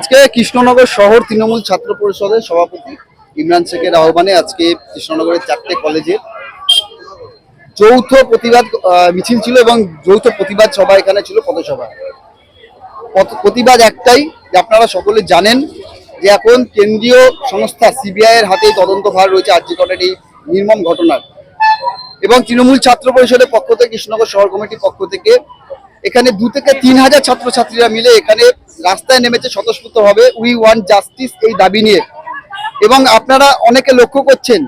আজকে কৃষ্ণনগর শহর তৃণমূল ছাত্র পরিষদের সভাপতি ইমরান শেখের আহ্বানে আজকে কৃষ্ণনগরের চারটে কলেজে যৌথ প্রতিবাদ মিছিল ছিল এবং যৌথ প্রতিবাদ সভা এখানে ছিল, পথসভা। প্রতিবাদ একটাই যে আপনারা সকলে জানেন যে এখন কেন্দ্রীয় সংস্থা সিবিআই এর হাতেই তদন্তভার রয়েছে আর্যিকরের এই নির্মম ঘটনার। এবং তৃণমূল ছাত্র পরিষদের পক্ষ থেকে, কৃষ্ণনগর শহর কমিটির পক্ষ থেকে এখানে দু থেকে তিন হাজার ছাত্রছাত্রীরা মিলে এখানে রাস্তায় নেমেছে স্বতঃস্ফূর্ত হবে উই ওয়ান্ট জাস্টিস এই দাবি নিয়ে। এবং আপনারা অনেকে লক্ষ্য করছেন,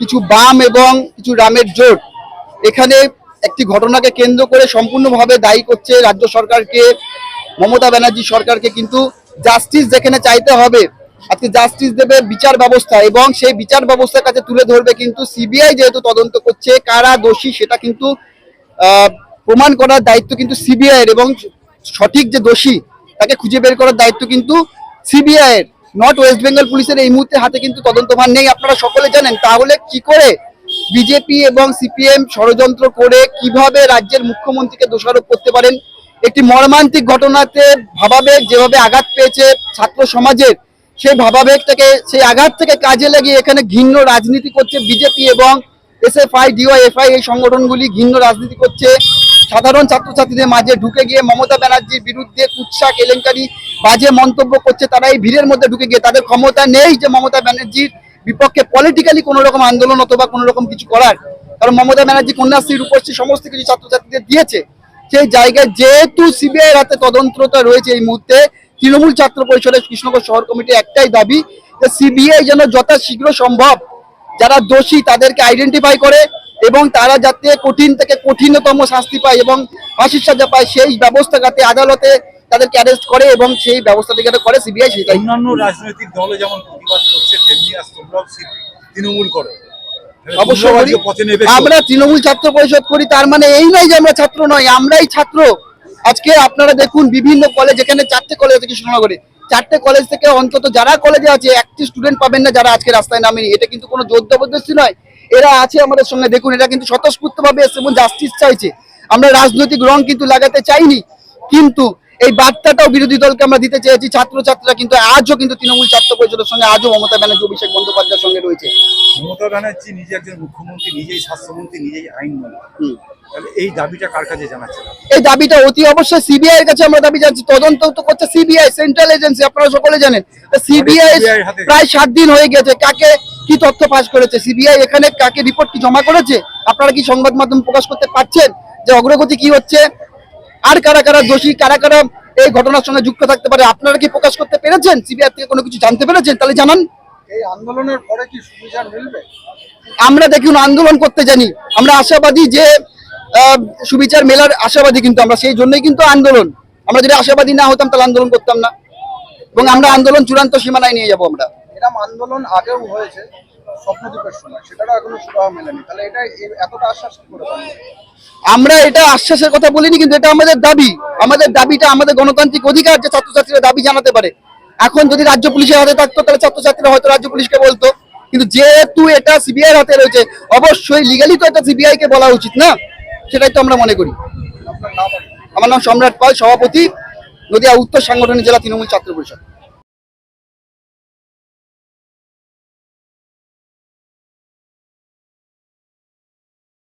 কিছু বাম এবং কিছু রামের জোট এখানে একটি ঘটনাকে কেন্দ্র করে সম্পূর্ণভাবে দায়ী করছে রাজ্য সরকারকে, মমতা ব্যানার্জি সরকারকে, কিন্তু জাস্টিস যেখানে চাইতে হবে, আজকে জাস্টিস দেবে বিচার ব্যবস্থা এবং সেই বিচার ব্যবস্থার কাছে তুলে ধরবে কিন্তু সিবিআই যেহেতু তদন্ত করছে, কারা দোষী সেটা কিন্তু প্রমাণ করার দায়িত্ব কিন্তু সিবিআইয়ের এবং সঠিক যে দোষী তাকে খুঁজে বের করার দায়িত্ব কিন্তু সিবিআই এর নট ওয়েস্ট বেঙ্গল পুলিশের এই মুহূর্তে হাতে কিন্তু তদন্তভার নেই। আপনারা সকলে জানেন, তাহলে কি করে বিজেপি এবং সিপিএম ষড়যন্ত্র করে কীভাবে রাজ্যের মুখ্যমন্ত্রীকে দোষারোপ করতে পারেন? একটি মর্মান্তিক ঘটনাতে ভাবাবেগ যেভাবে আঘাত পেয়েছে ছাত্র সমাজের, সেই ভাবাবেগটাকে, সেই আঘাত থেকে কাজে লাগিয়ে এখানে ঘিন্ন রাজনীতি করছে বিজেপি এবং এস এসএফআই ডিওয়াইএফআই এই সংগঠনগুলি ঘিন্ন রাজনীতি করছে। সাধারণ ছাত্রছাত্রীদের মাঝে ঢুকে গিয়ে মমতা ব্যানার্জির বিরুদ্ধে কুৎসা কেলেঙ্কারি, বাজে মন্তব্য করছে তারা এই ভিড়ের মধ্যে ঢুকে গিয়ে। তাদের ক্ষমতা নেই যে মমতা ব্যানার্জির বিপক্ষে পলিটিক্যালি কোনো রকম আন্দোলন অথবা কোনো রকম কিছু করার। কারণ মমতা ব্যানার্জি কন্যাশ্রী রূপশ্রী সমস্ত কিছু ছাত্রছাত্রীদের দিয়েছে। সেই জায়গায় যেহেতু সিবিআই হাতে তদন্তটা রয়েছে এই মুহূর্তে, তৃণমূল ছাত্র পরিষদের কৃষ্ণনগর শহর কমিটি একটাই দাবি যে সিবিআই যেন যথাশীঘ্র সম্ভব, যারা দোষী তাদেরকে আইডেন্টিফাই করে এবং তারা যাতে কঠিন থেকে কঠিনতম শাস্তি পায় এবং ফাঁসির সাজা পায় সেই ব্যবস্থা যাতে আদালতে তাদেরকে অ্যারেস্ট করে এবং সেই ব্যবস্থা থেকে করে সিবিআই সেটাই। অন্যান্য রাজনৈতিক দলে যেমন প্রতিবাদ করছে তেমনি আজ তোমরাও তৃণমূল করো। অবশ্যই আমরা তৃণমূল ছাত্র পরিষদ করি তার মানে এই নয় যে আমরা ছাত্র নয় আমরাই ছাত্র। আজকে আপনারা দেখুন বিভিন্ন কলেজ এখানে চারটে কলেজ কৃষ্ণনগরে চারটে কলেজ থেকে অন্তত যারা কলেজে আছে একটি স্টুডেন্ট পাবেন না যারা আজকে রাস্তায় নামেনি। এটা কিন্তু কোনো জোর জবরদস্তি নয়। এরা আছে আমাদের সঙ্গে। দেখুন এরা কিন্তু স্বতঃস্ফূর্ত ভাবে এসে এবং জাস্টিস চাইছে। আমরা রাজনৈতিক রং কিন্তু লাগাতে চাইনি কিন্তু এই বার্তাটাও বিরোধী দলকে আমরা দিতে চেয়েছি। ছাত্রছাত্রীরা কিন্তু আজও কিন্তু তৃণমূল ছাত্র পরিষদের সঙ্গে আজও মমতা ব্যানার্জি অভিষেক বন্দ্যোপাধ্যায়ের সঙ্গে রয়েছে। মমতা ব্যানার্জি নিজে একজন মুখ্যমন্ত্রী নিজেই স্বাস্থ্যমন্ত্রী নিজেই আইন মন্ত্রী। হুম। তাহলে এই দাবিটা কার কাছে জানাচ্ছে এই দাবিটা অতি অবশ্যই সিবিআই এর কাছে আমরা দাবি জানাচ্ছি। তদন্ত তো করছে সিবিআই সেন্ট্রাল এজেন্সি আপনারা সকলে জানেন। সিবিআই এর হাতে। প্রায় সাত দিন হয়ে গেছে। কাকে কি তথ্য পাস করেছে? সিবিআই এখানে কাকে রিপোর্ট কি জমা করেছে? আপনারা কি সংবাদ মাধ্যম প্রকাশ করতে পারছেন যে অগ্রগতি কি হচ্ছে? আর কারা কারা দোষী কারা কারা এই ঘটনার সঙ্গে যুক্ত থাকতে পারে? আপনারা কি প্রকাশ করতে পেরেছেন? সিবিআই থেকে কোনো কিছু জানতে পেরেছেন? তাহলে জানান। এই আন্দোলনের পরে কি সুবিচার মিলবে? আমরা দেখুন আন্দোলন করতে জানি। আমরা আশাবাদী যে সুবিচার মেলার আশাবাদী কিন্তু আমরা সেই জন্যই কিন্তু আন্দোলন। আমরা যদি আশাবাদী না হতাম তাহলে আন্দোলন করতাম না। এবং আমরা আন্দোলন চূড়ান্ত সীমানায় নিয়ে যাব আমরা। এরকম আন্দোলন আগেও হয়েছে স্বপ্নদ্বীপের সময়। সেটারও এখনও সুরাহা মেলেনি। তাহলে এটা এতটা আশ্বাস কি করে আমরা এটা আশ্বাসের কথা বলিনি কিন্তু এটা আমাদের দাবি। আমাদের দাবিটা আমাদের গণতান্ত্রিক অধিকার যে ছাত্রছাত্রীরা দাবি জানাতে পারে। এখন যদি রাজ্য পুলিশের হাতে থাকতো তাহলে ছাত্রছাত্রীরা হয়তো রাজ্য পুলিশকে বলতো। কিন্তু যেহেতু এটা সিবিআই এর হাতে রয়েছে অবশ্যই লিগালি তো এটা সিবিআই কে বলা উচিত না? সেটাই তো আমরা মনে করি? আমার নাম সম্রাট পাল সভাপতি নদিয়া উত্তর সাংগঠনিক জেলা তৃণমূল ছাত্র পরিষদ।